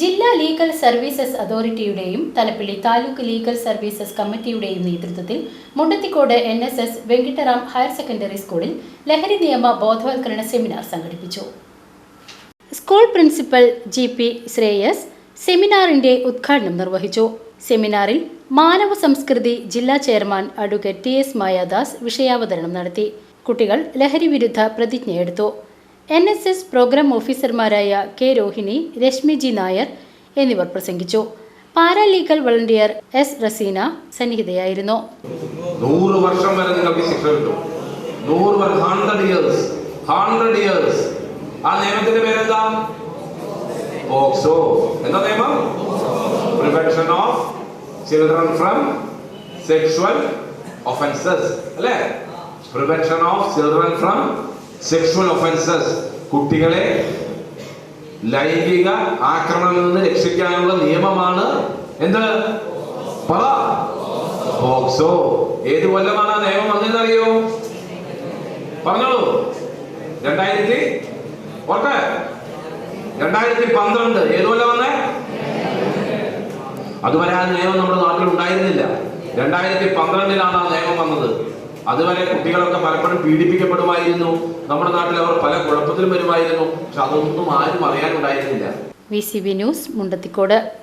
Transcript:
ജില്ലാ legal services അതോറിറ്റിയുടെയും Thalappilly taluk legal services കമ്മിറ്റിയുടെയും നേതൃത്വത്തിൽ Mundathikode N S S Venkitaram higher secondary സ്കൂളിൽ ലഹരി നിയമ ബോധവൽക്കരണ സെമിനാർ സംഘടിപ്പിച്ചു. School principal G P Shreyas സെമിനാറിന്റെ ഉദ്ഘാടനം നിർവഹിച്ചു. സെമിനാറിൽ മാനവ സംസ്കൃതി ജില്ലാ chairman advocate T S Mayadas വിഷയാവതരണം നടത്തി. കുട്ടികൾ ലഹരി വിരുദ്ധ പ്രതിജ്ഞയെടുത്തു. എൻ എസ് എസ് പ്രോഗ്രാം ഓഫീസർമാരായ കെ രോഹിണി രശ്മിജി നായർ എന്നിവർ പ്രസംഗിച്ചു. പാരാലീഗൽ വളണ്ടിയർ എസ് റസീന സന്നിഹിതയായിരുന്നു. നൂറ് വർഷം ഇയേഴ്സ് ആ നിയമത്തിന്റെ പേരെന്താ? എന്താ ഓഫ് ചിൽഡ്രൻ ഫ്രം സെക്ഷുവൽ അല്ലേ? Prevention of children from sexual offences കുട്ടികളെ ലൈംഗിക ആക്രമണത്തിൽ നിന്ന് രക്ഷിക്കാനുള്ള നിയമമാണ് എന്ത്? പറ. പോക്സോ ഏത് കൊല്ലമാണ് ആ നിയമം വന്നതെന്ന് അറിയോ പറഞ്ഞോളൂ. രണ്ടായിരത്തി ഓർക്കെ രണ്ടായിരത്തി പന്ത്രണ്ട്. ഏത് കൊല്ലം വന്നേ? അതുവരെ ആ നിയമം നമ്മുടെ നാട്ടിൽ ഉണ്ടായിരുന്നില്ല. രണ്ടായിരത്തി പന്ത്രണ്ടിലാണ് ആ നിയമം വന്നത്. അതുവരെ കുട്ടികളൊക്കെ പലപ്പോഴും പീഡിപ്പിക്കപ്പെടുമായിരുന്നു. നമ്മുടെ നാട്ടിൽ അവർ പല കുഴപ്പത്തിലും വരുമായിരുന്നു. പക്ഷെ അതൊന്നും ആരും അറിയാനുണ്ടായിരുന്നില്ല. V C B news Mundathikode.